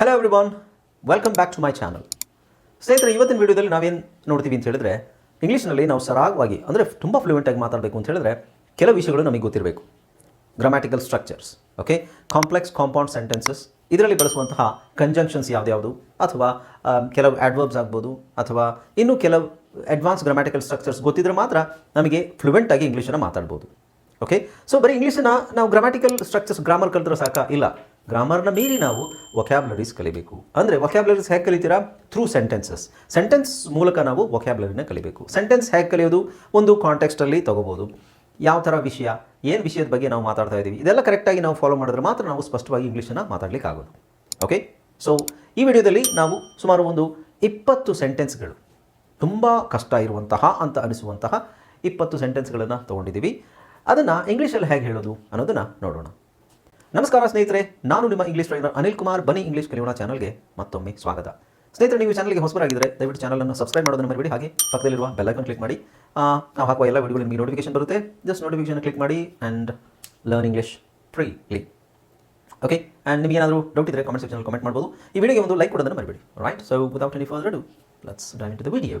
Hello everyone welcome back to my channel ಸ್ನೇಹಿತರೆ, ಇವತ್ತಿನ ವಿಡಿಯೋದಲ್ಲಿ ನಾವೇನು ನೋಡ್ತೀವಿ ಅಂತ ಹೇಳಿದ್ರೆ, ಇಂಗ್ಲೀಷ್ನಲ್ಲಿ ನಾವು ಸರಾಗವಾಗಿ, ಅಂದರೆ ತುಂಬ ಫ್ಲೂಯೆಂಟಾಗಿ ಮಾತಾಡಬೇಕು ಅಂತ ಹೇಳಿದ್ರೆ ಕೆಲವು ವಿಷಯಗಳು ನಮಗೆ ಗೊತ್ತಿರಬೇಕು. Grammatical structures okay complex compound sentences ಇದರಲ್ಲಿ ಬಳಸುವಂತಹ ಕಂಜಂಕ್ಷನ್ಸ್ ಯಾವುದ್ಯಾವುದು? ಅಥವಾ ಕೆಲವು ಆಡ್ವರ್ಬ್ಸ್ ಆಗ್ಬೋದು, ಅಥವಾ ಇನ್ನೂ ಕೆಲವು ಅಡ್ವಾನ್ಸ್ ಗ್ರಾಮ್ಯಾಟಿಕಲ್ ಸ್ಟ್ರಕ್ಚರ್ಸ್ ಗೊತ್ತಿದ್ರೆ ಮಾತ್ರ ನಮಗೆ ಫ್ಲೂಯೆಂಟಾಗಿ ಇಂಗ್ಲೀಷನ್ನು ಮಾತಾಡ್ಬೋದು ಓಕೆ ಸೊ ಬರೀ ಇಂಗ್ಲೀಷನ್ನು ನಾವು ಗ್ರಾಮ್ಯಾಟಿಕಲ್ ಸ್ಟ್ರಕ್ಚರ್ಸ್ ಗ್ರಾಮರ್ ಕಲಿತ್ರೆ ಸಾಕ? ಇಲ್ಲ. ಗ್ರಾಮರ್ನ ಮೀರಿ ನಾವು ವೊಕ್ಯಾಬ್ಲರೀಸ್ ಕಲಿಬೇಕು. ಅಂದರೆ ವೊಕ್ಯಾಬ್ಲರೀಸ್ ಹೇಗೆ ಕಲಿತೀರಾ? ಥ್ರೂ ಸೆಂಟೆನ್ಸಸ್ ಸೆಂಟೆನ್ಸ್ ಮೂಲಕ ನಾವು ವೊಕ್ಯಾಬ್ಲರಿನ ಕಲಿಬೇಕು. ಸೆಂಟೆನ್ಸ್ ಹೇಗೆ ಕಲಿಯೋದು? ಒಂದು ಕಾಂಟೆಕ್ಸ್ಟಲ್ಲಿ ತಗೋಬೋದು. ಯಾವ ಥರ ವಿಷಯ? ಏನು ವಿಷಯದ ಬಗ್ಗೆ ನಾವು ಮಾತಾಡ್ತಾ ಇದ್ದೀವಿ ಇದೆಲ್ಲ ಕರೆಕ್ಟಾಗಿ ನಾವು ಫಾಲೋ ಮಾಡಿದ್ರೆ ಮಾತ್ರ ನಾವು ಸ್ಪಷ್ಟವಾಗಿ ಇಂಗ್ಲೀಷನ್ನು ಮಾತಾಡಲಿಕ್ಕೆ ಆಗೋದು ಓಕೆ ಸೊ ಈ ವಿಡಿಯೋದಲ್ಲಿ ನಾವು ಸುಮಾರು ಒಂದು ಇಪ್ಪತ್ತು ಸೆಂಟೆನ್ಸ್ಗಳು ತುಂಬ ಕಷ್ಟ ಇರುವಂತಹ ಅಂತ ಅನಿಸುವಂತಹ ಇಪ್ಪತ್ತು ಸೆಂಟೆನ್ಸ್ಗಳನ್ನು ತೊಗೊಂಡಿದ್ದೀವಿ. ಅದನ್ನು ಇಂಗ್ಲೀಷಲ್ಲಿ ಹೇಗೆ ಹೇಳೋದು ಅನ್ನೋದನ್ನು ನೋಡೋಣ. ನಮಸ್ಕಾರ ಸ್ನೇಹಿತರೆ, ನಾನು ನಿಮ್ಮ ಇಂಗ್ಲೀಷ್ ಟ್ರೈನರ್ ಅನಿಲ್ ಕುಮಾರ್. ಬನಿ ಇಂಗ್ಲೀಷ್ ಕಲಿಯೋಣ ಚಾನಲ್ಗೆ ಮತ್ತೊಮ್ಮೆ ಸ್ವಾಗತ. ಸ್ನೇಹಿತರೆ, ನೀವು ಚಾನಲ್ಗೆ ಹೊಸಬರಾಗಿದ್ದರೆ ದಯವಿಟ್ಟು ಚಾನಲನ್ನು ಸಬ್ಸ್ಕ್ರೈಬ್ ಮಾಡೋದನ್ನು ಮರಿಬೇಡಿ. ಹಾಗೆ ಪಕ್ಕದಲ್ಲಿರುವ ಬೆಲ್ ಐಕಾನ್ ಕ್ಲಿಕ್ ಮಾಡಿ. ನಾವು ಹಾಕುವ ಎಲ್ಲ ವಿಡಿಯೋಗಳು ನಿಮಗೆ ನೋಟಿಫಿಕೇಶನ್ ಬರುತ್ತೆ. ಜಸ್ಟ್ ನೋಟಿಫಿಕೇಶನ್ ಕ್ಲಿಕ್ ಮಾಡಿ and learn English click okay and ನಿಮಗೆ ಏನಾದರೂ ಡೌಟ್ ಇದ್ದರೆ ಕಾಮೆಂಟ್ ಸೆಕ್ಷನಲ್ಲಿ ಕಮೆಂಟ್ ಮಾಡ್ಬೋದು. ಈ ವಿಡಿಯೋಗೆ ಒಂದು ಲೈಕ್ ಕೊಡೋದನ್ನು ಮರಿಬೇಡಿ. Right so without any further do let's dive into the video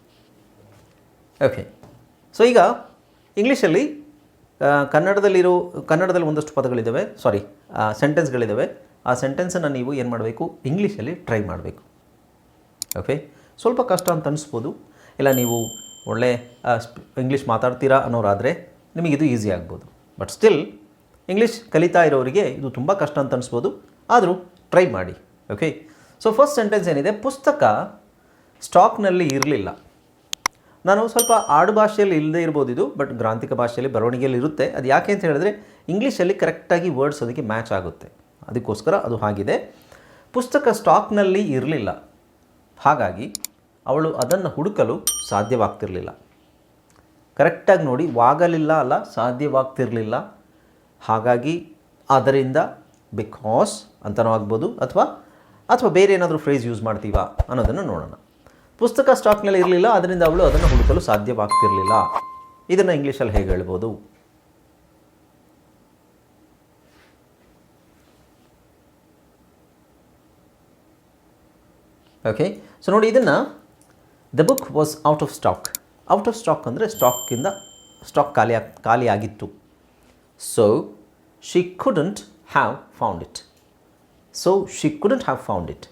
okay so ಈಗ ಇಂಗ್ಲೀಷಲ್ಲಿ ಕನ್ನಡದಲ್ಲಿರೋ, ಕನ್ನಡದಲ್ಲಿ ಒಂದಷ್ಟು ಪದಗಳಿದ್ದಾವೆ ಸಾರಿ ಸೆಂಟೆನ್ಸ್ಗಳಿದ್ದಾವೆ ಆ ಸೆಂಟೆನ್ಸನ್ನು ನೀವು ಏನು ಮಾಡಬೇಕು? ಇಂಗ್ಲೀಷಲ್ಲಿ ಟ್ರೈ ಮಾಡಬೇಕು. ಓಕೆ ಸ್ವಲ್ಪ ಕಷ್ಟ ಅಂತ ಅನಿಸ್ಬೋದು. ಇಲ್ಲ, ನೀವು ಒಳ್ಳೆ ಇಂಗ್ಲೀಷ್ ಮಾತಾಡ್ತೀರಾ ಅನ್ನೋರಾದರೆ ನಿಮಗಿದು ಈಸಿ ಆಗ್ಬೋದು. ಬಟ್ ಸ್ಟಿಲ್ ಇಂಗ್ಲೀಷ್ ಕಲಿತಾ ಇರೋರಿಗೆ ಇದು ತುಂಬ ಕಷ್ಟ ಅಂತ ಅನಿಸ್ಬೋದು. ಆದರೂ ಟ್ರೈ ಮಾಡಿ. ಓಕೆ ಸೊ ಫಸ್ಟ್ ಸೆಂಟೆನ್ಸ್ ಏನಿದೆ? ಪುಸ್ತಕ ಸ್ಟಾಕ್ನಲ್ಲಿ ಇರಲಿಲ್ಲ. ನಾನು ಸ್ವಲ್ಪ ಆಡು ಭಾಷೆಯಲ್ಲಿ ಇಲ್ಲದೆ ಇರ್ಬೋದು ಇದು ಬಟ್ ಗ್ರಾಂಥಿಕ ಭಾಷೆಯಲ್ಲಿ ಬರವಣಿಗೆಯಲ್ಲಿ ಇರುತ್ತೆ. ಅದು ಯಾಕೆ ಅಂತ ಹೇಳಿದ್ರೆ ಇಂಗ್ಲೀಷಲ್ಲಿ ಕರೆಕ್ಟಾಗಿ ವರ್ಡ್ಸ್ ಅದಕ್ಕೆ ಮ್ಯಾಚ್ ಆಗುತ್ತೆ. ಅದಕ್ಕೋಸ್ಕರ ಅದು ಹಾಗಿದೆ. ಪುಸ್ತಕ ಸ್ಟಾಕ್ನಲ್ಲಿ ಇರಲಿಲ್ಲ. ಹಾಗಾಗಿ ಅವಳು ಅದನ್ನು ಹುಡುಕಲು ಸಾಧ್ಯವಾಗ್ತಿರಲಿಲ್ಲ. ಕರೆಕ್ಟಾಗಿ ನೋಡಿ, ವಾಗಲಿಲ್ಲ ಅಲ್ಲ, ಸಾಧ್ಯವಾಗ್ತಿರಲಿಲ್ಲ. ಹಾಗಾಗಿ ಅದರಿಂದ ಬಿಕಾಸ್ ಅಂತನೂ ಆಗ್ಬೋದು, ಅಥವಾ ಅಥವಾ ಬೇರೆ ಏನಾದರೂ ಫ್ರೇಸ್ ಯೂಸ್ ಮಾಡ್ತೀವಾ ಅನ್ನೋದನ್ನು ನೋಡೋಣ. ಪುಸ್ತಕ ಸ್ಟಾಕ್ನಲ್ಲಿ ಇರಲಿಲ್ಲ ಅದರಿಂದ ಅವಳು ಅದನ್ನು ಹುಡುಕಲು ಸಾಧ್ಯವಾಗ್ತಿರಲಿಲ್ಲ. ಇದನ್ನು ಇಂಗ್ಲೀಷಲ್ಲಿ ಹೇಗೆ ಹೇಳ್ಬೋದು? ಓಕೆ ಸೊ ನೋಡಿ ಇದನ್ನು the book was out of stock out of stock ಅಂದರೆ ಸ್ಟಾಕಿಂದ ಸ್ಟಾಕ್ ಖಾಲಿ ಖಾಲಿಯಾಗಿತ್ತು ಖಾಲಿ ಆಗಿತ್ತು. So she couldn't have found it so she couldn't have found it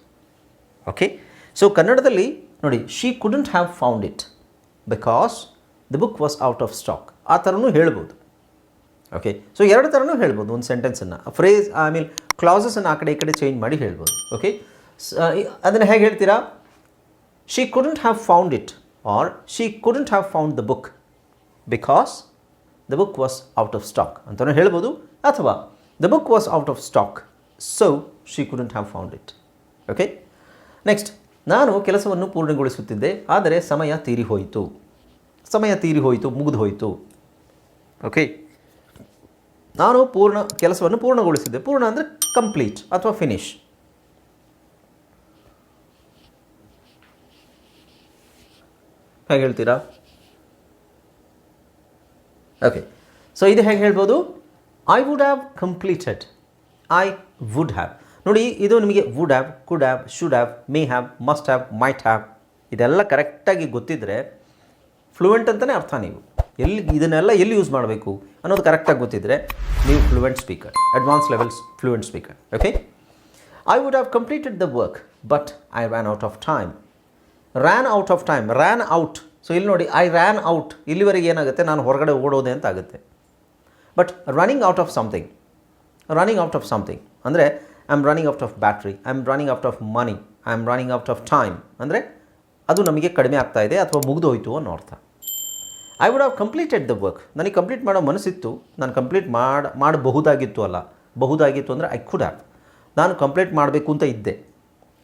okay so ಕನ್ನಡದಲ್ಲಿ ನೋಡಿ she couldn't have found it because the book was out of stock ಆ ಥರನೂ ಹೇಳ್ಬೋದು. ಓಕೆ ಸೊ ಎರಡು ಥರನೂ ಹೇಳ್ಬೋದು, ಒಂದು ಸೆಂಟೆನ್ಸನ್ನು ಫ್ರೇಸ್ ಐ ಮೀನ್ ಕ್ಲಾಸಸನ್ನು ಆ ಕಡೆ ಈ ಕಡೆ ಚೇಂಜ್ ಮಾಡಿ ಹೇಳ್ಬೋದು. ಓಕೆ ಅದನ್ನು ಹೇಗೆ ಹೇಳ್ತೀರಾ? She couldn't have found it or she couldn't have found the book because the book was out of stock ಅಂತಲೂ ಹೇಳ್ಬೋದು. ಅಥವಾ the book was out of stock so she couldn't have found it okay next ನಾನು ಕೆಲಸವನ್ನು ಪೂರ್ಣಗೊಳಿಸುತ್ತಿದ್ದೆ, ಆದರೆ ಸಮಯ ತೀರಿ ಹೋಯಿತು. ಸಮಯ ತೀರಿ ಹೋಯಿತು, ಮುಗಿದು ಹೋಯಿತು. ಓಕೆ ನಾನು ಪೂರ್ಣ ಕೆಲಸವನ್ನು ಪೂರ್ಣಗೊಳಿಸಿದ್ದೆ. ಪೂರ್ಣ ಅಂದರೆ ಕಂಪ್ಲೀಟ್ ಅಥವಾ ಫಿನಿಶ್ ಹೇಗೆ ಹೇಳ್ತೀರಾ? ಓಕೆ ಸೊ ಇದು ಹೇಗೆ ಹೇಳ್ಬೋದು? I would have completed I would have ನೋಡಿ, ಇದು ನಿಮಗೆ would have could have should have may have must have might have ಇದೆಲ್ಲ ಕರೆಕ್ಟಾಗಿ ಗೊತ್ತಿದ್ದರೆ ಫ್ಲೂಯೆಂಟ್ ಅಂತಲೇ ಅರ್ಥ ನೀವು. ಎಲ್ಲಿ ಇದನ್ನೆಲ್ಲ ಎಲ್ಲಿ ಯೂಸ್ ಮಾಡಬೇಕು ಅನ್ನೋದು ಕರೆಕ್ಟಾಗಿ ಗೊತ್ತಿದ್ದರೆ ನೀವು fluent speaker advance levels fluent speaker okay I would have completed the work but I ran out of time ran out of time ran out so ಇಲ್ಲಿ ನೋಡಿ ಐ ರ್ಯಾನ್ ಔಟ್ ಇಲ್ಲಿವರೆಗೆ ಏನಾಗುತ್ತೆ? ನಾನು ಹೊರಗಡೆ ಓಡೋದೆ ಅಂತ ಆಗುತ್ತೆ. But running out of something running out of something ಅಂದರೆ I am running out of battery I am running out of money I am running out of time ಅಂದರೆ ಅದು ನಮಗೆ ಕಡಿಮೆ ಆಗ್ತಾ ಇದೆ ಅಥವಾ ಮುಗಿದೋಯ್ತು ಅನ್ನೋ ಅರ್ಥ. I would have completed the work ನನಗೆ ಕಂಪ್ಲೀಟ್ ಮಾಡೋ ಮನಸ್ಸಿತ್ತು. ನಾನು ಕಂಪ್ಲೀಟ್ ಮಾಡಿ, ಮಾಡಬಹುದಾಗಿತ್ತು ಅಲ್ಲ. ಬಹುದಾಗಿತ್ತು ಅಂದರೆ ಐ ಕುಡ್ ಹ್ಯಾವ್ ನಾನು ಕಂಪ್ಲೀಟ್ ಮಾಡಬೇಕು ಅಂತ ಇದ್ದೆ.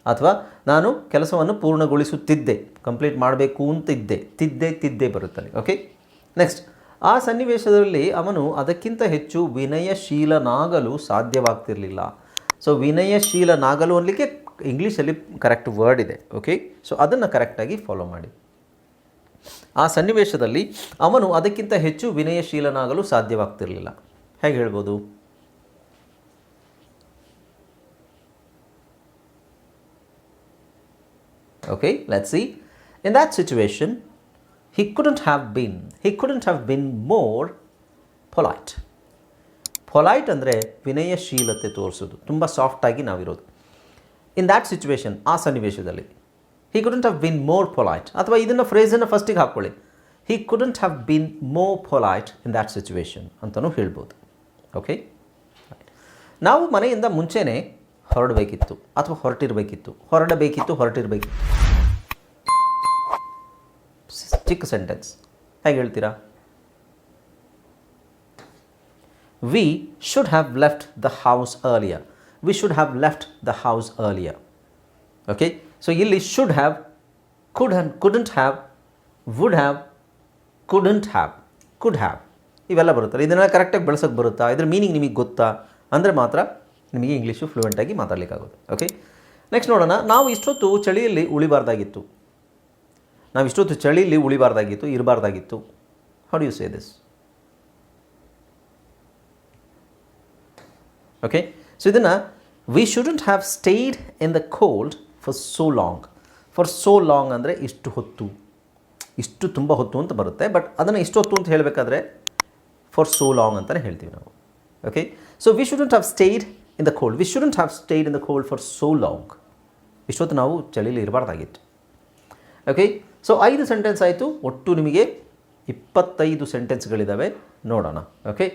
ಅಥವಾ ನಾನು ಕೆಲಸವನ್ನು ಪೂರ್ಣಗೊಳಿಸುತ್ತಿದ್ದೆ. ಕಂಪ್ಲೀಟ್ ಮಾಡಬೇಕು ಅಂತ ಇದ್ದೆ. ತಿದ್ದೆ ತಿದ್ದೆ ಬರುತ್ತದೆ. ಓಕೆ ನೆಕ್ಸ್ಟ್ ಆ ಸನ್ನಿವೇಶದಲ್ಲಿ ಅವನು ಅದಕ್ಕಿಂತ ಹೆಚ್ಚು ವಿನಯಶೀಲನಾಗಲು ಸಾಧ್ಯವಾಗ್ತಿರಲಿಲ್ಲ. ಸೊ ವಿನಯಶೀಲನಾಗಲು ಅನ್ಲಿಕ್ಕೆ ಇಂಗ್ಲೀಷಲ್ಲಿ ಕರೆಕ್ಟ್ ವರ್ಡ್ ಇದೆ ಓಕೆ ಸೊ ಅದನ್ನು ಕರೆಕ್ಟಾಗಿ ಫಾಲೋ ಮಾಡಿ. ಆ ಸನ್ನಿವೇಶದಲ್ಲಿ ಅವನು ಅದಕ್ಕಿಂತ ಹೆಚ್ಚು ವಿನಯಶೀಲನಾಗಲು ಸಾಧ್ಯವಾಗ್ತಿರಲಿಲ್ಲ. ಹೇಗೆ ಹೇಳ್ಬೋದು? Okay let's see in that situation he couldn't have been, he couldn't have been more polite. Polite ಅಂದರೆ ವಿನಯಶೀಲತೆ ತೋರಿಸೋದು. ತುಂಬ ಸಾಫ್ಟಾಗಿ ನಾವಿರೋದು. ಇನ್ ದ್ಯಾಟ್ ಸಿಚುವೇಶನ್ ಆ ಸನ್ನಿವೇಶದಲ್ಲಿ he couldn't have been more polite ಅಥವಾ ಇದನ್ನು ಫ್ರೇಸನ್ನು ಫಸ್ಟಿಗೆ ಹಾಕ್ಕೊಳ್ಳಿ he couldn't have been more polite in that situation ಅಂತಲೂ ಹೇಳ್ಬೋದು. ಓಕೆ ನಾವು ಮನೆಯಿಂದ ಮುಂಚೆನೆ ಹೊರಡಬೇಕಿತ್ತು ಅಥವಾ ಹೊರಟಿರಬೇಕಿತ್ತು. ಹೊರಡಬೇಕಿತ್ತು, ಹೊರಟಿರಬೇಕಿತ್ತು. ಚಿಕ್ಕ ಸೆಂಟೆನ್ಸ್ ಹೇಗೆ ಹೇಳ್ತೀರಾ? We should have left the house earlier. We should have left the house earlier. Okay, so ಇಲ್ಲಿ should have, could have, couldn't have, would have, couldn't have, could have. ಇವೆಲ್ಲ ಬರುತ್ತಲ್ಲ. ಇದನ್ನೆಲ್ಲ ಕರೆಕ್ಟಾಗಿ ಬಳಸೋಕ್ಕೆ ಬರುತ್ತಾ? ಇದ್ರ ಮೀನಿಂಗ್ ನಿಮಗೆ ಗೊತ್ತಾ? ಅಂದರೆ ಮಾತ್ರ ನಿಮಗೆ ಇಂಗ್ಲೀಷು ಫ್ಲೂಯೆಂಟಾಗಿ ಮಾತಾಡಲಿಕ್ಕಾಗುತ್ತೆ. ಓಕೆ ನೆಕ್ಸ್ಟ್ ನೋಡೋಣ. ನಾವು ಇಷ್ಟೊತ್ತು ಚಳಿಯಲ್ಲಿ ಉಳಿಬಾರ್ದಾಗಿತ್ತು. ನಾವು ಇಷ್ಟೊತ್ತು ಚಳಿಯಲ್ಲಿ ಉಳಿಬಾರ್ದಾಗಿತ್ತು ಇರಬಾರ್ದಾಗಿತ್ತು. How you say this okay so ಇದನ್ನು we shouldn't have stayed in the cold for so long for so long ಅಂದರೆ ಇಷ್ಟು ಹೊತ್ತು. ಇಷ್ಟು ತುಂಬ ಹೊತ್ತು ಅಂತ ಬರುತ್ತೆ. ಬಟ್ ಅದನ್ನು ಇಷ್ಟು ಹೊತ್ತು ಅಂತ ಹೇಳಬೇಕಾದ್ರೆ ಫಾರ್ ಸೋ ಲಾಂಗ್ ಅಂತಲೇ ಹೇಳ್ತೀವಿ ನಾವು. Okay so we shouldn't have stayed in the cold we shouldn't have stayed in the cold for so long ಇಷ್ಟೊತ್ತು ನಾವು ಚಳಿಲಿ ಇರಬಾರ್ದಾಗಿತ್ತು. ಓಕೆ ಸೊ ಐದು ಸೆಂಟೆನ್ಸ್ ಆಯಿತು. ಒಟ್ಟು ನಿಮಗೆ ಇಪ್ಪತ್ತೈದು ಸೆಂಟೆನ್ಸ್ಗಳಿದ್ದಾವೆ ನೋಡೋಣ. ಓಕೆ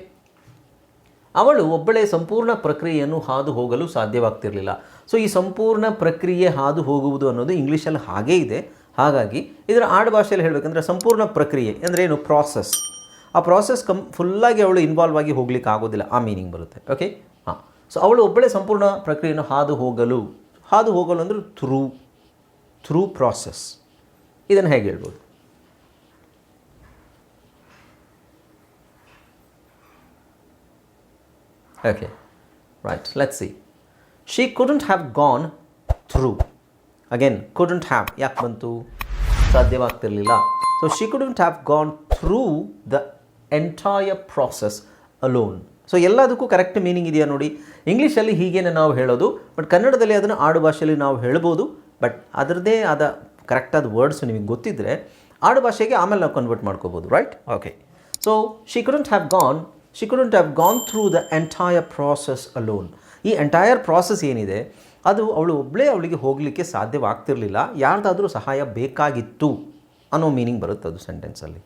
ಅವಳು ಒಬ್ಬಳೇ ಸಂಪೂರ್ಣ ಪ್ರಕ್ರಿಯೆಯನ್ನು ಹಾದು ಹೋಗಲು ಸಾಧ್ಯವಾಗ್ತಿರಲಿಲ್ಲ. ಸೊ ಈ ಸಂಪೂರ್ಣ ಪ್ರಕ್ರಿಯೆ ಹಾದು ಹೋಗುವುದು ಅನ್ನೋದು ಇಂಗ್ಲೀಷಲ್ಲಿ ಹಾಗೇ ಇದೆ. ಹಾಗಾಗಿ, ಇದರ ಆಡುಭಾಷೆಯಲ್ಲಿ ಹೇಳಬೇಕಂದ್ರೆ ಸಂಪೂರ್ಣ ಪ್ರಕ್ರಿಯೆ ಅಂದರೆ ಏನು? ಪ್ರಾಸೆಸ್ ಆ ಪ್ರಾಸೆಸ್ ಕಂ ಫುಲ್ಲಾಗಿ ಅವಳು ಇನ್ವಾಲ್ವ್ ಆಗಿ ಹೋಗ್ಲಿಕ್ಕೆ ಆಗೋದಿಲ್ಲ ಆ ಮೀನಿಂಗ್ ಬರುತ್ತೆ. ಓಕೆ ಹಾಂ. ಸೊ ಅವಳು ಒಬ್ಬಳೇ ಸಂಪೂರ್ಣ ಪ್ರಕ್ರಿಯೆಯನ್ನು ಹಾದು ಹೋಗಲು ಹಾದು ಹೋಗಲು ಅಂದರೆ ಥ್ರೂ ಥ್ರೂ ಪ್ರಾಸೆಸ್ ಇದನ್ನು ಹೇಗೆ ಹೇಳ್ಬೋದು? Okay, right, let's see. She couldn't have gone through. Again, couldn't have. ಬಂತು? ಸಾಧ್ಯವಾಗ್ತಿರಲಿಲ್ಲ. So she couldn't have gone through the entire process alone so ಎಲ್ಲದಕ್ಕೂ ಕರೆಕ್ಟ್ ಮೀನಿಂಗ್ ಇದೆಯಾ ನೋಡಿ? ಇಂಗ್ಲೀಷಲ್ಲಿ ಹೀಗೇನೆ ನಾವು ಹೇಳೋದು ಬಟ್ ಕನ್ನಡದಲ್ಲಿ ಅದನ್ನು ಆಡು ಭಾಷೆಯಲ್ಲಿ ನಾವು ಹೇಳ್ಬೋದು. ಬಟ್ ಅದರದ್ದೇ ಆದ ಕರೆಕ್ಟಾದ ವರ್ಡ್ಸ್ ನಿಮಗೆ ಗೊತ್ತಿದ್ದರೆ ಆಡು ಭಾಷೆಗೆ ಆಮೇಲೆ ನಾವು ಕನ್ವರ್ಟ್ ಮಾಡ್ಕೋಬೋದು right okay so she couldn't have gone she couldn't have gone through the entire process alone ಈ ಎಂಟೈರ್ ಪ್ರಾಸೆಸ್ ಏನಿದೆ, ಅದು ಅವಳು ಒಬ್ಬಳೇ ಅವಳಿಗೆ ಹೋಗಲಿಕ್ಕೆ ಸಾಧ್ಯವಾಗ್ತಿರಲಿಲ್ಲ. ಯಾರ್ದಾದರೂ ಸಹಾಯ ಬೇಕಾಗಿತ್ತು ಅನ್ನೋ ಮೀನಿಂಗ್ ಬರುತ್ತೆ ಅದು ಸೆಂಟೆನ್ಸಲ್ಲಿ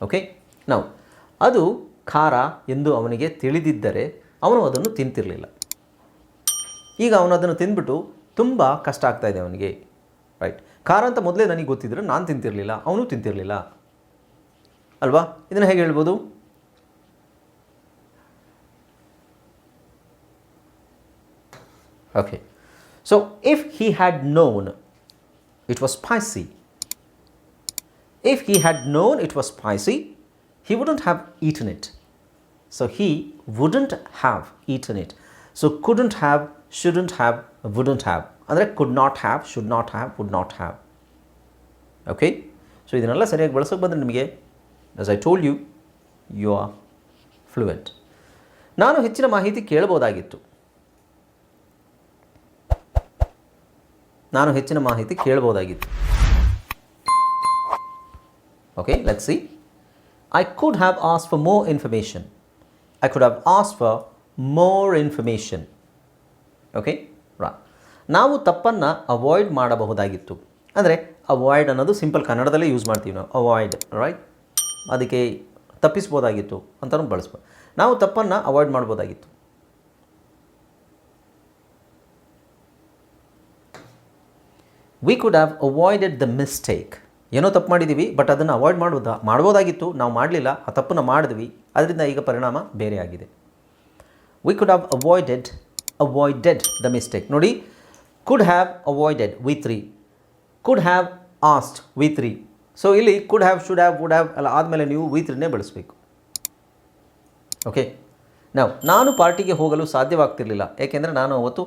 ಓಕೆ ನಾವು ಅದು ಖಾರ ಎಂದು ಅವನಿಗೆ ತಿಳಿದಿದ್ದರೆ ಅವನು ಅದನ್ನು ತಿಂತಿರಲಿಲ್ಲ. ಈಗ ಅವನು ಅದನ್ನು ತಿಂದ್ಬಿಟ್ಟು ತುಂಬ ಕಷ್ಟ ಆಗ್ತಾ ಇದೆ ಅವನಿಗೆ. ರೈಟ್ ಖಾರ ಅಂತ ಮೊದಲೇ ನನಗೆ ಗೊತ್ತಿದ್ರೆ ನಾನು ತಿಂತಿರಲಿಲ್ಲ, ಅವನು ತಿಂತಿರಲಿಲ್ಲ. ಅಲ್ವಾ? ಇದನ್ನು ಹೇಗೆ ಹೇಳ್ಬೋದು? Okay. So if he had known it was spicy, if he had known it was spicy, he wouldn't have eaten it. So he wouldn't have eaten it. So couldn't have, shouldn't have, wouldn't have. ಅಂದರೆ could not have should not have would not have okay so ಇದನ್ನೆಲ್ಲ ಸರಿಯಾಗಿ ಬಳಸೋಕೆ ಬಂದರೆ ನಿಮಗೆ as I told you you are fluent ನಾನು ಹೆಚ್ಚಿನ ಮಾಹಿತಿ ಕೇಳ್ಬೋದಾಗಿತ್ತು ನಾನು ಹೆಚ್ಚಿನ ಮಾಹಿತಿ ಕೇಳ್ಬೋದಾಗಿತ್ತು. Okay let see I could have ask for more information I could have ask for more information okay ರಾ ನಾವು ತಪ್ಪನ್ನು ಅವಾಯ್ಡ್ ಮಾಡಬಹುದಾಗಿತ್ತು. ಅಂದರೆ ಅವಾಯ್ಡ್ ಅನ್ನೋದು ಸಿಂಪಲ್ ಕನ್ನಡದಲ್ಲೇ ಯೂಸ್ ಮಾಡ್ತೀವಿ ನಾವು. ಅವಾಯ್ಡ್ ರೈಟ್ ಅದಕ್ಕೆ ತಪ್ಪಿಸ್ಬೋದಾಗಿತ್ತು ಅಂತ ಬಳಸ್ಬೋದು ನಾವು ತಪ್ಪನ್ನು avoid ಮಾಡ್ಬೋದಾಗಿತ್ತು we could have avoided the mistake ಏನೋ ತಪ್ಪು ಮಾಡಿದ್ದೀವಿ ಬಟ್ ಅದನ್ನು ಅವಾಯ್ಡ್ ಮಾಡ್ಬೋದಾ ಮಾಡ್ಬೋದಾಗಿತ್ತು, ನಾವು ಮಾಡಲಿಲ್ಲ, ಆ ತಪ್ಪನ್ನು ಮಾಡಿದ್ವಿ, ಅದರಿಂದ ಈಗ ಪರಿಣಾಮ ಬೇರೆ ಆಗಿದೆ. We could have avoided avoided the mistake ನೋಡಿ could have avoided V three could have asked V three so ಇಲ್ಲಿ could have should have would have ಅಲ್ಲ ಆದಮೇಲೆ ನೀವು ವಿ ತ್ರೀನೇ ಬಳಸಬೇಕು. ಓಕೆ ನಾವು ನಾನು ಪಾರ್ಟಿಗೆ ಹೋಗಲು ಸಾಧ್ಯವಾಗ್ತಿರಲಿಲ್ಲ. ಏಕೆಂದರೆ ನಾನು ಅವತ್ತು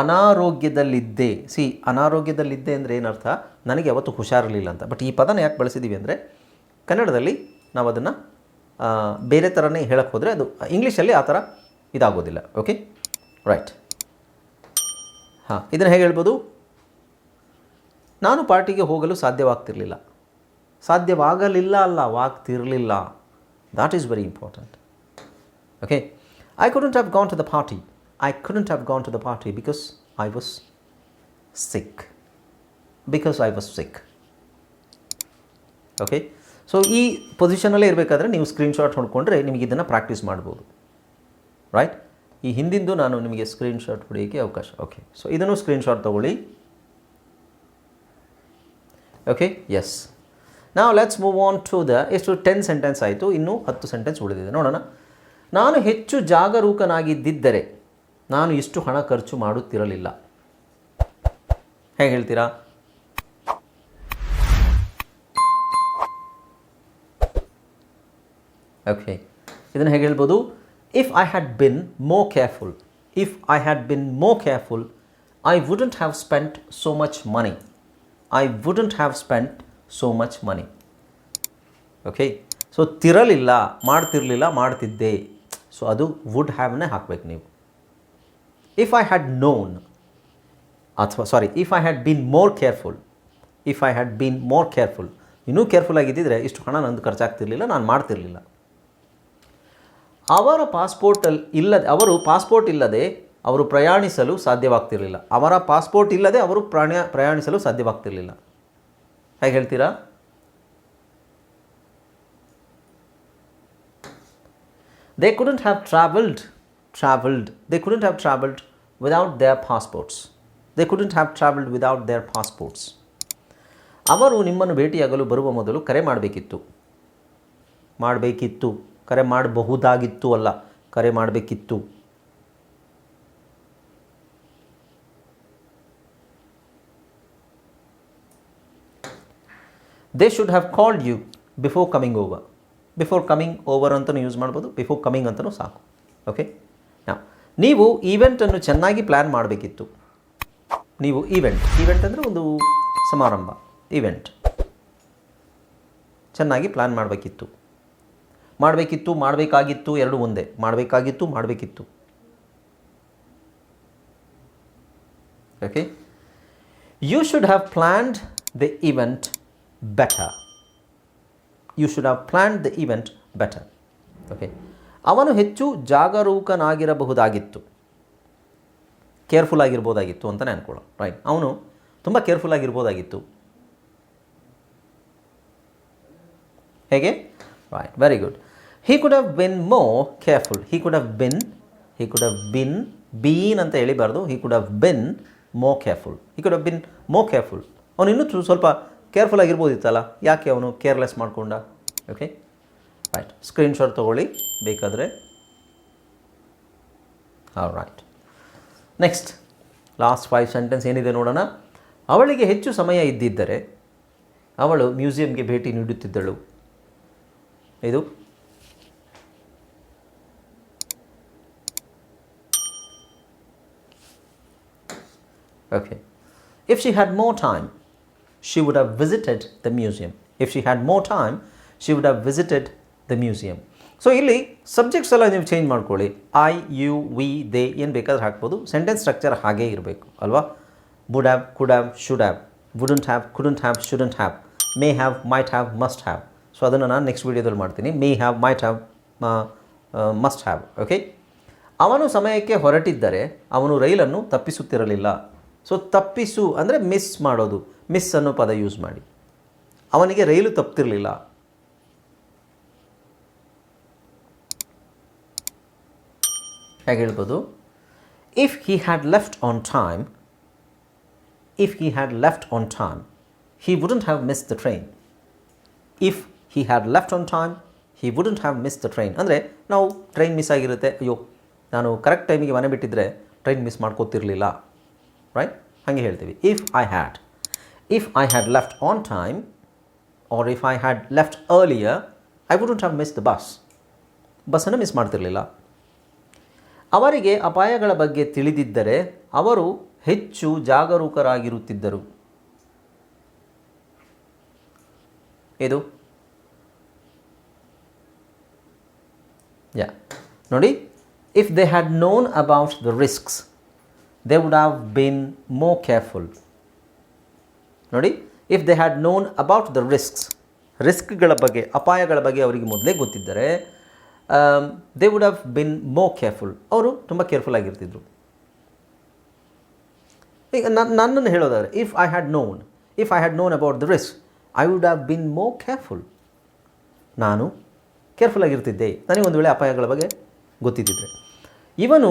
ಅನಾರೋಗ್ಯದಲ್ಲಿದ್ದೆ. ಸಿ, ಅನಾರೋಗ್ಯದಲ್ಲಿದ್ದೆ ಅಂದರೆ ಏನರ್ಥ? ನನಗೆ ಅವತ್ತು ಹುಷಾರಿರಲಿಲ್ಲ ಅಂತ. ಬಟ್ ಈ ಪದನ ಯಾಕೆ ಬಳಸಿದ್ದೀವಿ ಅಂದರೆ, ಕನ್ನಡದಲ್ಲಿ ನಾವು ಅದನ್ನು ಬೇರೆ ಥರನೇ ಹೇಳಕ್ಕೆ ಹೋದರೆ ಅದು ಇಂಗ್ಲೀಷಲ್ಲಿ ಆ ಥರ ಇದಾಗೋದಿಲ್ಲ. ಓಕೆ ರೈಟ್ ಹಾಂ, ಇದನ್ನು ಹೇಗೆ ಹೇಳ್ಬೋದು? ನಾನು ಪಾರ್ಟಿಗೆ ಹೋಗಲು ಸಾಧ್ಯವಾಗ್ತಿರಲಿಲ್ಲ. ಸಾಧ್ಯವಾಗಲಿಲ್ಲ ಅಲ್ಲ, ವಾಗ್ತಿರಲಿಲ್ಲ. That is very important okay I couldn't have gone to the party. I couldn't have gone to the party because I was sick. Because I was sick. Okay so ಈ ಪೊಸಿಷನಲ್ಲೇ ಇರಬೇಕಾದ್ರೆ ನೀವು ಸ್ಕ್ರೀನ್ಶಾಟ್ ಹೊಡ್ಕೊಂಡ್ರೆ ನಿಮಗೆ ಇದನ್ನು ಪ್ರಾಕ್ಟೀಸ್ ಮಾಡ್ಬೋದು. Right ಈ ಹಿಂದಿಂದು ನಾನು ನಿಮಗೆ ಸ್ಕ್ರೀನ್ಶಾಟ್ ಹೊಡೆಯೋಕ್ಕೆ ಅವಕಾಶ. ಓಕೆ ಸೊ ಇದನ್ನು ಸ್ಕ್ರೀನ್ಶಾಟ್ ತೊಗೊಳ್ಳಿ. ಓಕೆ ಎಸ್ ನಾವು let's move on to the ಎಷ್ಟು ಟೆನ್ ಸೆಂಟೆನ್ಸ್ ಆಯಿತು, ಇನ್ನೂ ಹತ್ತು ಸೆಂಟೆನ್ಸ್ ಉಳಿದಿದೆ. ನೋಡೋಣ. ನಾನು ಹೆಚ್ಚು ಜಾಗರೂಕನಾಗಿದ್ದಿದ್ದರೆ ನಾನು ಇಷ್ಟು ಹಣ ಖರ್ಚು ಮಾಡುತ್ತಿರಲಿಲ್ಲ. ಹೇಗೆ ಹೇಳ್ತೀರಾ? ಓಕೆ ಇದನ್ನು ಹೇಗೆ ಹೇಳ್ಬೋದು? If I had been more careful if I had been more careful I wouldn't have spent so much money I wouldn't have spent so much money okay so ತಿರಲಿಲ್ಲ, ಮಾಡ್ತಿರಲಿಲ್ಲ, ಮಾಡ್ತಿದ್ದೆ. ಸೊ ಅದು ವುಡ್ ಹ್ಯಾವ್ನೇ ಹಾಕ್ಬೇಕು ನೀವು. If I had known ಅಥವಾ sorry if I had been more careful if I had been more careful ಇನ್ನೂ careful ಆಗಿದ್ದಿದ್ರೆ ಇಷ್ಟು ಹಣ ನಂದು ಖರ್ಚಾಗ್ತಿರ್ಲಿಲ್ಲ, ನಾನು ಮಾಡ್ತಿರಲಿಲ್ಲ. ಅವರ ಪಾಸ್ಪೋರ್ಟಲ್ಲಿ ಇಲ್ಲದೆ, ಅವರು ಪಾಸ್ಪೋರ್ಟ್ ಇಲ್ಲದೆ ಅವರು ಪ್ರಯಾಣಿಸಲು ಸಾಧ್ಯವಾಗ್ತಿರಲಿಲ್ಲ. ಅವರ ಪಾಸ್ಪೋರ್ಟ್ ಇಲ್ಲದೆ ಅವರು ಪ್ರಾಣ, ಪ್ರಯಾಣಿಸಲು ಸಾಧ್ಯವಾಗ್ತಿರಲಿಲ್ಲ. ಹೇಗೆ ಹೇಳ್ತೀರಾ? They couldn't have traveled traveled, they couldn't have traveled without their passports. They couldn't have traveled without their passports. ಅವರು ನಿಮ್ಮನ್ನು ಭೇಟಿಯಾಗಲು ಬರುವ ಮೊದಲು ಕರೆ ಮಾಡಬೇಕಿತ್ತು. ಮಾಡಬೇಕಿತ್ತು. ಕರೆ ಮಾಡಬಹುದಾಗಿತ್ತು ಅಲ್ಲ. ಕರೆ ಮಾಡಬೇಕಿತ್ತು. They should have called you before coming over before coming over ಅಂತಲೂ ಯೂಸ್ ಮಾಡ್ಬೋದು. ಬಿಫೋರ್ ಕಮಿಂಗ್ ಅಂತಲೂ ಸಾಕು. ಓಕೆ ನಾವು ಈವೆಂಟನ್ನು ಚೆನ್ನಾಗಿ ಪ್ಲ್ಯಾನ್ ಮಾಡಬೇಕಿತ್ತು. ನೀವು ಈವೆಂಟ್ ಈವೆಂಟ್ ಅಂದರೆ ಒಂದು ಸಮಾರಂಭ ಈವೆಂಟ್ ಚೆನ್ನಾಗಿ ಪ್ಲ್ಯಾನ್ ಮಾಡಬೇಕಿತ್ತು. ಮಾಡಬೇಕಿತ್ತು, ಮಾಡಬೇಕಾಗಿತ್ತು, ಎರಡು ಒಂದೇ. ಮಾಡಬೇಕಾಗಿತ್ತು, ಮಾಡಬೇಕಿತ್ತು. Okay you should have planned the event better you should have planned the event better okay ಅವನು ಹೆಚ್ಚು ಜಾಗರೂಕನಾಗಿರಬಹುದಾಗಿತ್ತು. ಕೇರ್ಫುಲ್ ಆಗಿರ್ಬೋದಾಗಿತ್ತು ಅಂತಲೇ ಅನ್ಕೊಳ್ಳೋ ರೈಟ್ ಅವನು ತುಂಬ ಕೇರ್ಫುಲ್ ಆಗಿರ್ಬೋದಾಗಿತ್ತು ಹೇಗೆ? Right very good he could have been more careful he could have been he could have been been ಅಂತ ಹೇಳಿಬಾರ್ದು he could have been more careful he could have been more careful ಅವನು ಇನ್ನೂ ಸ್ವಲ್ಪ careful ಆಗಿರ್ಬೋದಿತ್ತಲ್ಲ, ಯಾಕೆ ಅವನು careless ಮಾಡಿಕೊಂಡ? Okay right screenshot ತೊಗೊಳ್ಳಿ, ಬೇಕಾದರೆ. Right next last five sentence ಏನಿದೆ ನೋಡೋಣ. ಅವಳಿಗೆ ಹೆಚ್ಚು ಸಮಯ ಇದ್ದಿದ್ದರೆ ಅವಳು ಮ್ಯೂಸಿಯಂಗೆ ಭೇಟಿ ನೀಡುತ್ತಿದ್ದಳು. ಇದು okay if she had more time she would have visited the museum if she had more time she would have visited the museum so ಇಲ್ಲಿ ಸಬ್ಜೆಕ್ಟ್ಸ್ ಎಲ್ಲ ನೀವು ಚೇಂಜ್ ಮಾಡ್ಕೊಳ್ಳಿ. ಐ ಯು ವಿ ದೇ ಏನು ಬೇಕಾದ್ರೆ ಹಾಕ್ಬೋದು. ಸೆಂಟೆನ್ಸ್ ಸ್ಟ್ರಕ್ಚರ್ ಹಾಗೇ ಇರಬೇಕು, ಅಲ್ವಾ? Would have could have should have wouldn't have couldn't have shouldn't have may have might have must have so ಅದನ್ನು ನಾನು ನೆಕ್ಸ್ಟ್ ವೀಡಿಯೋದಲ್ಲಿ ಮಾಡ್ತೀನಿ. May have might have must have okay ಅವನು ಸಮಯಕ್ಕೆ ಹೊರಟಿದ್ದರೆ ಅವನು ರೈಲನ್ನು ತಪ್ಪಿಸುತ್ತಿರಲಿಲ್ಲ. ಸೊ ತಪ್ಪಿಸು ಅಂದರೆ ಮಿಸ್ ಮಾಡೋದು. ಮಿಸ್ ಅನ್ನೋ ಪದ ಯೂಸ್ ಮಾಡಿ. ಅವನಿಗೆ ರೈಲು ತಪ್ತಿರಲಿಲ್ಲ. ಹೇಗೆ ಹೇಳ್ಬೋದು? If he had left on time if he had left on time he wouldn't have miss the train if he had left on time he wouldn't have miss the train ಅಂದರೆ ನಾವು train miss ಆಗಿರುತ್ತೆ. ಅಯ್ಯೋ, ನಾನು correct ಟೈಮಿಗೆ ಮನೆ ಬಿಟ್ಟಿದ್ದರೆ train miss ಮಾಡ್ಕೋತಿರಲಿಲ್ಲ. Right ಹಾಗೆ ಹೇಳ್ತೀವಿ. If I had if I had left on time or if I had left earlier I wouldn't have miss the bus ಬಸ್ಸನ್ನು ಮಿಸ್ ಮಾಡ್ತಿರಲಿಲ್ಲ. ಅವರಿಗೆ ಅಪಾಯಗಳ ಬಗ್ಗೆ ತಿಳಿದಿದ್ದರೆ ಅವರು ಹೆಚ್ಚು ಜಾಗರೂಕರಾಗಿರುತ್ತಿದ್ದರು. ಇದು. ಯಾ ನೋಡಿ if they had known about the risks they would have been more careful ನೋಡಿ if they had known about the risks ರಿಸ್ಕ್ಗಳ ಬಗ್ಗೆ, ಅಪಾಯಗಳ ಬಗ್ಗೆ ಅವರಿಗೆ ಮೊದಲೇ ಗೊತ್ತಿದ್ದರೆ they would have been more careful ಅವರು ತುಂಬ ಕೇರ್ಫುಲ್ ಆಗಿರ್ತಿದ್ರು. ಈಗ ನನ್ನ ನನ್ನನ್ನು ಹೇಳೋದಾದರೆ if I had known if I had known about the risk I would have been more careful ನಾನು ಕೇರ್ಫುಲ್ ಆಗಿರ್ತಿದ್ದೆ. ನನಗೆ ಒಂದು ವೇಳೆ ಅಪಾಯಗಳ ಬಗ್ಗೆ ಗೊತ್ತಿದ್ದಿದ್ರೆ. ಇವನು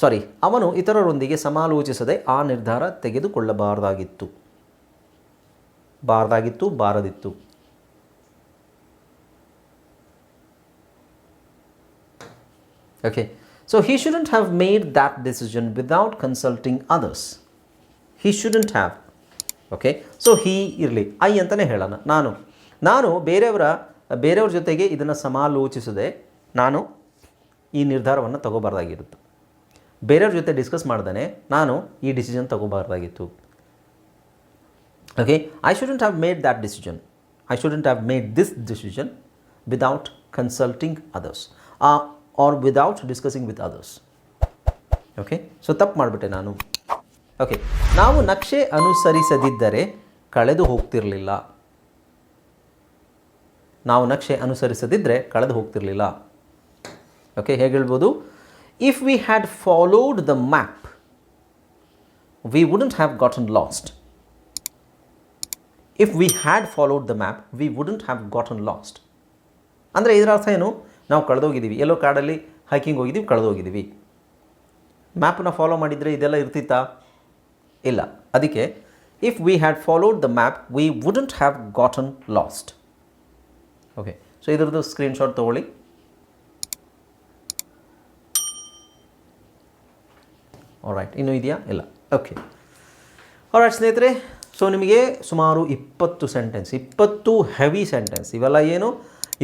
ಸಾರಿ ಅವನು ಇತರರೊಂದಿಗೆ ಸಮಾಲೋಚಿಸದೆ ಆ ನಿರ್ಧಾರ ತೆಗೆದುಕೊಳ್ಳಬಾರದಾಗಿತ್ತು. ಬಾರದಾಗಿತ್ತು, ಬಾರದಿತ್ತು. Okay so he shouldn't have made that decision without consulting others he shouldn't have okay so he ಇರಲಿ. ಐ ಅಂತಲೇ ಹೇಳೋಣ. ನಾನು. ನಾನು ಬೇರೆಯವರ ಬೇರೆಯವ್ರ ಜೊತೆಗೆ ಇದನ್ನು ಸಮಾಲೋಚಿಸದೆ ನಾನು ಈ ನಿರ್ಧಾರವನ್ನು ತಗೋಬಾರ್ದಾಗಿರುತ್ತೆ ಬೇರೆಯವ್ರ ಜೊತೆ ಡಿಸ್ಕಸ್ ಮಾಡ್ದೇ ನಾನು ಈ decision ತಗೋಬಾರ್ದಾಗಿತ್ತು. Okay I shouldn't have made that decision I shouldn't have made this decision without consulting others uh, or without discussing with others okay so ತಪ್ಪು ಮಾಡಿಬಿಟ್ಟೆ ನಾನು. ಓಕೆ ನಾವು ನಕ್ಷೆ ಅನುಸರಿಸದಿದ್ದರೆ ಕಳೆದು ಹೋಗ್ತಿರಲಿಲ್ಲ. ನಾವು ನಕ್ಷೆ ಅನುಸರಿಸದಿದ್ದರೆ ಕಳೆದು ಹೋಗ್ತಿರಲಿಲ್ಲ. ಓಕೆ ಹೇಗೆ ಹೇಳ್ಬೋದು? If we had followed the map we wouldn't have gotten lost if we had followed the map we wouldn't have gotten lost ಅಂದರೆ ಇದರ ಅರ್ಥ ಏನು? ನಾವು ಕಳೆದೋಗಿದ್ದೀವಿ. ಎಲ್ಲೋ ಕಾಡಲ್ಲಿ ಹೈಕಿಂಗ್ ಹೋಗಿದ್ದೀವಿ, ಕಳೆದೋಗಿದ್ದೀವಿ. ಮ್ಯಾಪನ್ನ ಫಾಲೋ ಮಾಡಿದರೆ ಇದೆಲ್ಲ ಇರ್ತಿತ್ತಾ? ಇಲ್ಲ. ಅದಕ್ಕೆ if we had followed the map we wouldn't have gotten lost okay so ಇದ್ರದ್ದು ಸ್ಕ್ರೀನ್ಶಾಟ್ ತೊಗೊಳ್ಳಿ. ರೈಟ್ ಇನ್ನೂ ಇದೆಯಾ? ಇಲ್ಲ. ಓಕೆ ರೈಟ್ ಸ್ನೇಹಿತರೆ. ಸೊ ನಿಮಗೆ ಸುಮಾರು ಇಪ್ಪತ್ತು ಸೆಂಟೆನ್ಸ್ ಇಪ್ಪತ್ತು ಹೆವಿ ಸೆಂಟೆನ್ಸ್ ಇವೆಲ್ಲ ಏನು?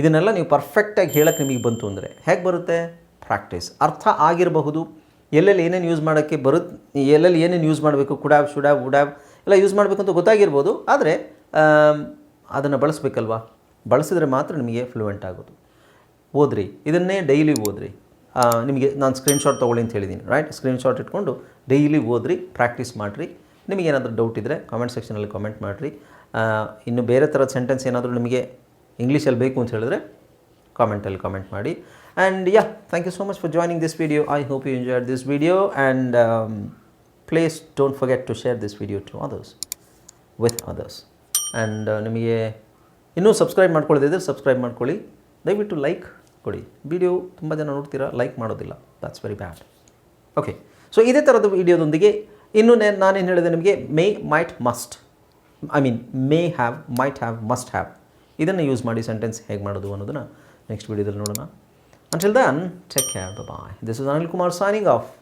ಇದನ್ನೆಲ್ಲ ನೀವು ಪರ್ಫೆಕ್ಟಾಗಿ ಹೇಳಕ್ಕೆ ನಿಮಗೆ ಬಂತು ಅಂದರೆ ಹೇಗೆ ಬರುತ್ತೆ? ಪ್ರಾಕ್ಟೀಸ್ ಅರ್ಥ ಆಗಿರಬಹುದು. ಎಲ್ಲೆಲ್ಲಿ ಏನೇನು ಯೂಸ್ ಮಾಡೋಕ್ಕೆ ಬರುತ್ತೆ ಎಲ್ಲೆಲ್ಲಿ ಏನೇನು ಯೂಸ್ ಮಾಡಬೇಕು? ಕುಡ್ ಹ್ಯಾವ್ ಶುಡ್ ಎಲ್ಲ ಯೂಸ್ ಮಾಡಬೇಕು ಅಂತ ಗೊತ್ತಾಗಿರ್ಬೋದು. ಆದರೆ ಅದನ್ನು ಬಳಸಬೇಕಲ್ವಾ? ಬಳಸಿದ್ರೆ ಮಾತ್ರ ನಿಮಗೆ ಫ್ಲೂಯೆಂಟ್ ಆಗೋದು. ಓದ್ರಿ. ಇದನ್ನೇ ಡೈಲಿ ಓದ್ರಿ. ನಿಮಗೆ ನಾನು ಸ್ಕ್ರೀನ್ಶಾಟ್ ತೊಗೊಳ್ಳಿ ಅಂತ ಹೇಳಿದ್ದೀನಿ ರೈಟ್ ಸ್ಕ್ರೀನ್ಶಾಟ್ ಇಟ್ಕೊಂಡು ಡೈಲಿ ಓದ್ರಿ ಪ್ರಾಕ್ಟೀಸ್ ಮಾಡಿರಿ. ನಿಮಗೇನಾದರೂ ಡೌಟ್ ಇದ್ದರೆ ಕಾಮೆಂಟ್ ಸೆಕ್ಷನಲ್ಲಿ ಕಾಮೆಂಟ್ ಮಾಡಿರಿ. ಇನ್ನು ಬೇರೆ ಥರದ ಸೆಂಟೆನ್ಸ್ ಏನಾದರೂ ನಿಮಗೆ ಇಂಗ್ಲೀಷಲ್ಲಿ ಬೇಕು ಅಂತ ಹೇಳಿದ್ರೆ ಕಾಮೆಂಟಲ್ಲಿ ಕಾಮೆಂಟ್ ಮಾಡಿ. And yeah thank you so much for joining this video I hope you enjoyed this video and please don't forget to share this video to others with others and ನಿಮಗೆ ಇನ್ನೂ ಸಬ್ಸ್ಕ್ರೈಬ್ ಮಾಡ್ಕೊಳ್ಳೋದಿದ್ರೆ ಸಬ್ಸ್ಕ್ರೈಬ್ ಮಾಡ್ಕೊಳ್ಳಿ. ದಯವಿಟ್ಟು like ಕೊಡಿ. Video ತುಂಬ ಜನ ನೋಡ್ತೀರಾ like ಮಾಡೋದಿಲ್ಲ. That's very bad okay so ಇದೇ ಥರದ ವಿಡಿಯೋದೊಂದಿಗೆ ಇನ್ನೂ ನಾನೇನು ಹೇಳಿದೆ ನಿಮಗೆ may might must I mean may have might have must have ಇದನ್ನು ಯೂಸ್ ಮಾಡಿ ಸೆಂಟೆನ್ಸ್ ಹೇಗೆ ಮಾಡೋದು ಅನ್ನೋದನ್ನು ನೆಕ್ಸ್ಟ್ ವಿಡಿಯೋದಲ್ಲಿ ನೋಡೋಣ. Until then take care bye this is Anil Kumar signing off